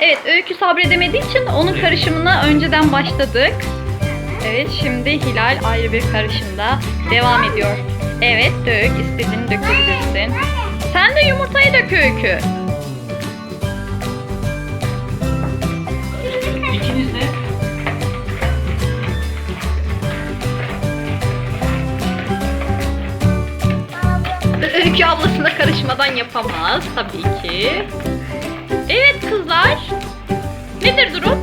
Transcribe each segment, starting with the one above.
Evet Öykü sabredemediği için onun karışımına önceden başladık. Evet şimdi Hilal ayrı bir karışımda devam ediyor. Evet dök, istediğini dökebilirsin. Sen de yumurtayı dök Öykü. İkiniz de. Öykü ablasına karışmadan yapamaz tabii ki. Evet kızlar. Nedir durum?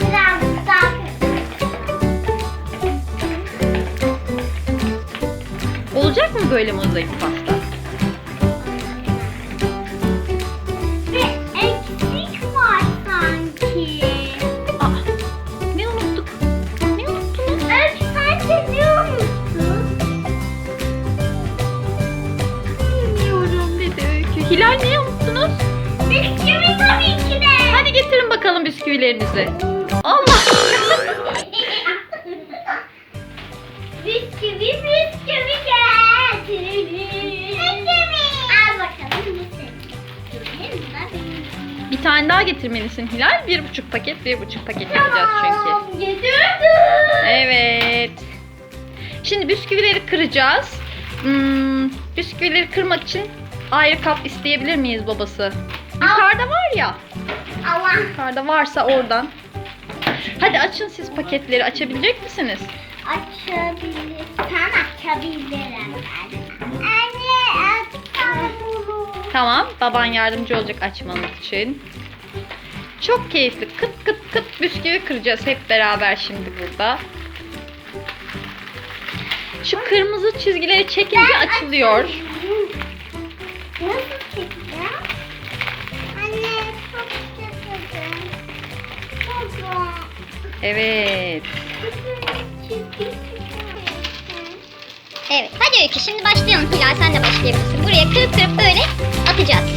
Birazcık daha Olacak mı böyle mozaik pasta? Bisküvilerinizi. Allah! bisküvi bisküvi. Al bakalım bu senin. Bisküvi, da benim. Bir tane daha getirmelisin Hilal. Bir buçuk paket, bir buçuk paket yapacağız çünkü. Tamam, getirdim. Evet. Şimdi bisküvileri kıracağız. Hmm, bisküvileri kırmak için ayrı kap isteyebilir miyiz babası? Yukarıda var ya. Yukarıda varsa oradan. Hadi açın siz paketleri. Açabilecek misiniz? Açabilir. Sen açabilirim. Anne bunu. Tamam. Baban yardımcı olacak açmanız için. Çok keyifli. Kıt kıt kıt bisküvi kıracağız hep beraber şimdi burada. Şu kırmızı çizgileri çekince açılıyor. Nasıl Evet. Evet. Hadi Öykü şimdi başlayalım. Hilal sen de başlayabilirsin. Buraya kırıp kırıp böyle atacağız.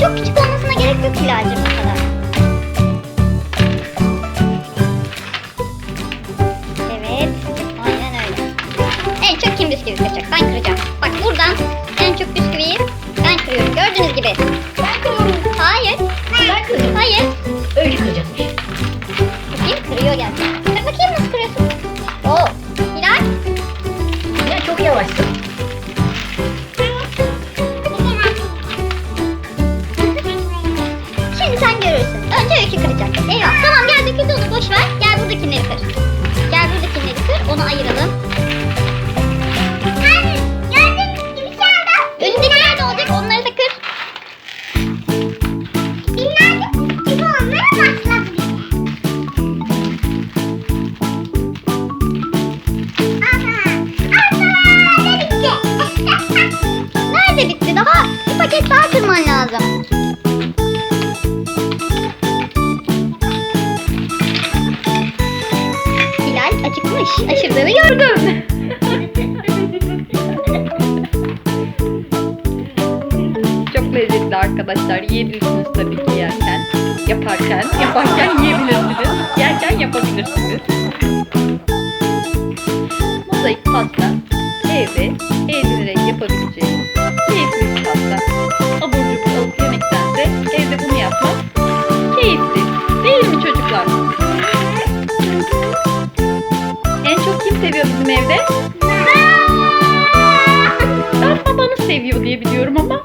Çok küçük Aşırdığını gördüm. Çok lezzetli arkadaşlar. Yiyebilirsiniz tabii ki yerken. Yaparken, yaparken yiyebilirsiniz. Yerken yapabilirsiniz. Mozaik pasta evde eğlenerek seviyor diye biliyorum ama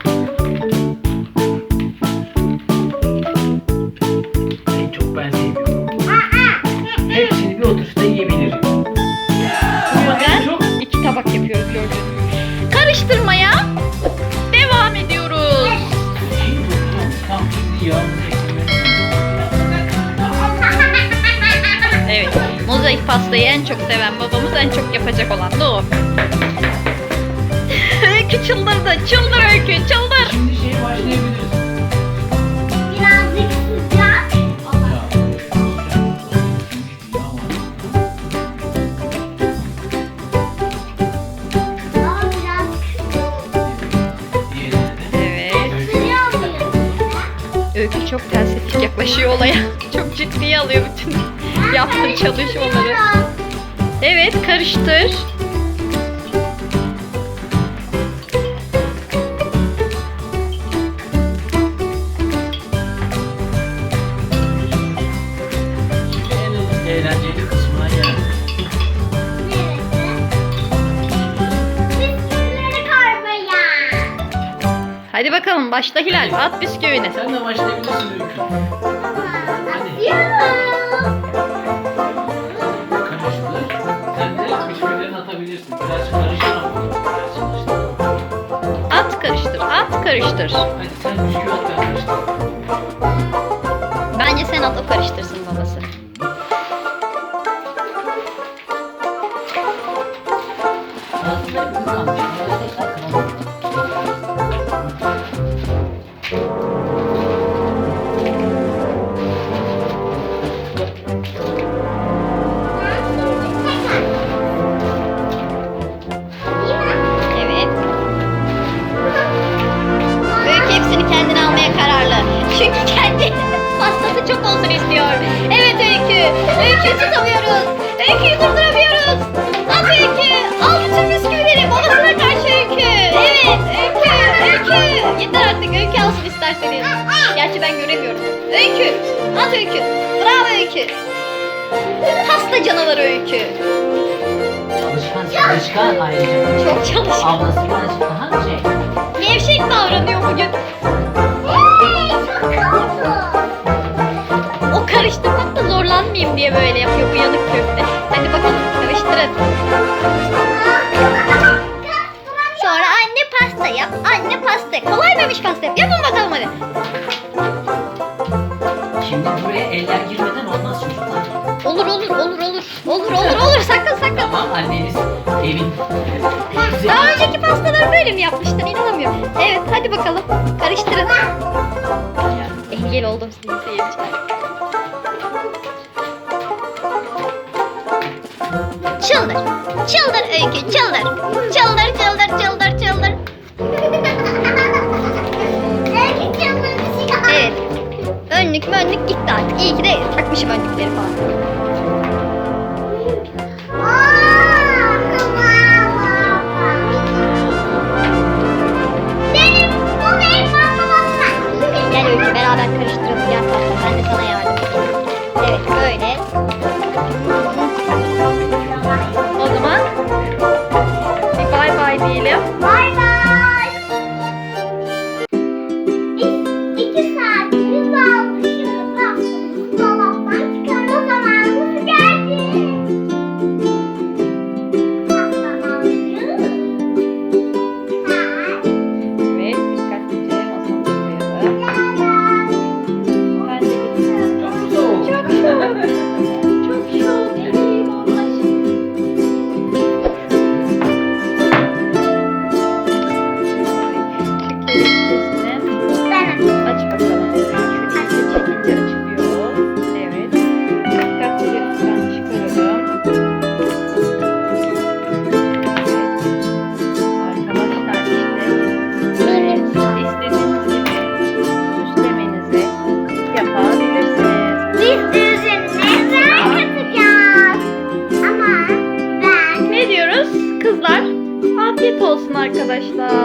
En çok ben seviyorum. Hepsini bir oturuşta yiyebilirim. O yüzden iki tabak yapıyoruz gördüğünüz gibi. Karıştırmaya devam ediyoruz. Bu tam Evet, mozaik pastayı en çok seven babamız en çok yapacak olan da o. öykü çıldırdı, çıldır öykü, çıldır. Şimdi şey başlayabiliriz. Birazcık sıcak. Ama biraz. Evet, ısırıyor Öykü çok telsizlik yaklaşıyor olaya. çok ciddiye alıyor bütün yaptığı çalışmaları. Evet karıştır. Başla Hilal. At bisküvini. Sen de başlayabilirsin Öykü. Atıyorum. Karıştır. Sen de bisküvilerini atabilirsin. Biraz karıştır ama. Biraz çalıştır. At karıştır. At karıştır. Hadi sen bisküvi at ben karıştırayım. Bence sen at o karıştırsın babası. Öykü. Al bütün bisküvileri babasına karşı Öykü. Evet Öykü. Öykü. Yeter artık Öykü alsın isterseniz. Gerçi ben göremiyorum. Öykü. At Öykü. Bravo Öykü. Pasta canavarı Öykü. Çalışkan, çalışkan ayrıca. Çok çalışkan. Ablası birazcık daha şey. Gevşek davranıyor bugün. O karıştırmakta zorlanmayayım diye böyle Pasta. Kolay mıymış yap? Yapın bakalım hadi. Şimdi buraya eller girmeden olmaz çocuklar. Olur olur olur olur. Olur olur olur sakın sakın. Tamam anneniz evin. Daha önceki pastaları böyle mi yapmıştın inanamıyorum. Evet hadi bakalım karıştırın. Engel oldum sizin seyirciler. Çıldır. Çıldır öykü çıldır. Çıldır çıldır çıldır Önlük gitti artık. İyi ki de takmışım önlükleri falan. Arkadaşlar. Görüşürüz